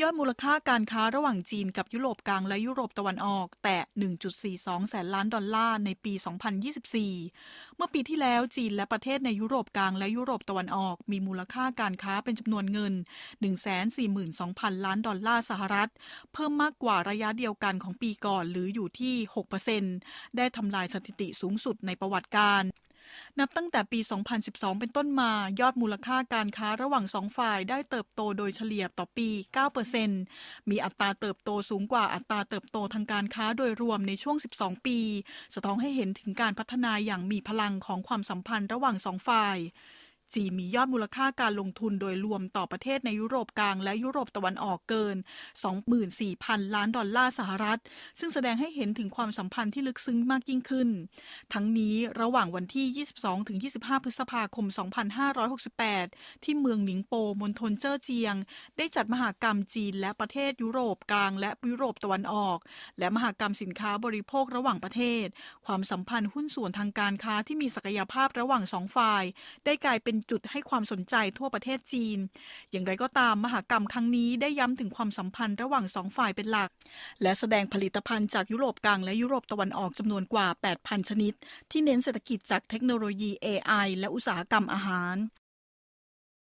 ยอดมูลค่าการค้าระหว่างจีนกับยุโรปกลางและยุโรปตะวันออก แตะ1.42 แสนล้านดอลลาร์ในปี 2024 เมื่อปีที่แล้วจีนและประเทศในยุโรปกลางและยุโรปตะวันออก มีมูลค่าการค้าเป็นจำนวนเงิน 142,000 ล้านดอลลาร์สหรัฐ เพิ่มมากกว่าระยะเดียวกันของปีก่อนหรืออยู่ที่ 6%ได้ทำลายสถิติสูงสุดในประวัติการ นับตั้งแต่ปี 2012 เป็นต้นมายอดมูลค่าการค้าระหว่างสองฝ่ายได้เติบโตโดยเฉลี่ยต่อปี 9%มีอัตราเติบโตสูงกว่าอัตราเติบโตทางการค้าโดยรวมในช่วง 12 ปี สะท้อนให้เห็นถึงการพัฒนาอย่างมีพลังของความสัมพันธ์ระหว่างสองฝ่าย จีนมียอดมูลค่าการลงทุนโดยรวมต่อประเทศในยุโรปกลางและยุโรปตะวันออกเกิน 24,000 ล้านดอลลาร์สหรัฐ ซึ่งแสดงให้เห็นถึงความสัมพันธ์ที่ลึกซึ้งมากยิ่งขึ้น ทั้งนี้ระหว่างวันที่ 22-25 พฤษภาคม 2568 ที่เมืองหนิงโปมณฑลเจ้อเจียง ได้จัดมหากรรมจีนและประเทศยุโรปกลางและยุโรปตะวันออก และมหากรรมสินค้าบริโภคระหว่างประเทศ ความสัมพันธ์หุ้นส่วนทางการค้าที่มีศักยภาพระหว่างสองฝ่าย ได้กลายเป็นจุดให้ความสนใจทั่วประเทศจีน อย่างไรก็ตามมหากรรมครั้งนี้ได้ย้ำถึงความสัมพันธ์ระหว่างสองฝ่ายเป็นหลัก และแสดงผลิตภัณฑ์จากยุโรปกลางและยุโรปตะวันออกจำนวนกว่า 8,000 ชนิด ที่เน้นเศรษฐกิจจากเทคโนโลยี AI และอุตสาหกรรมอาหาร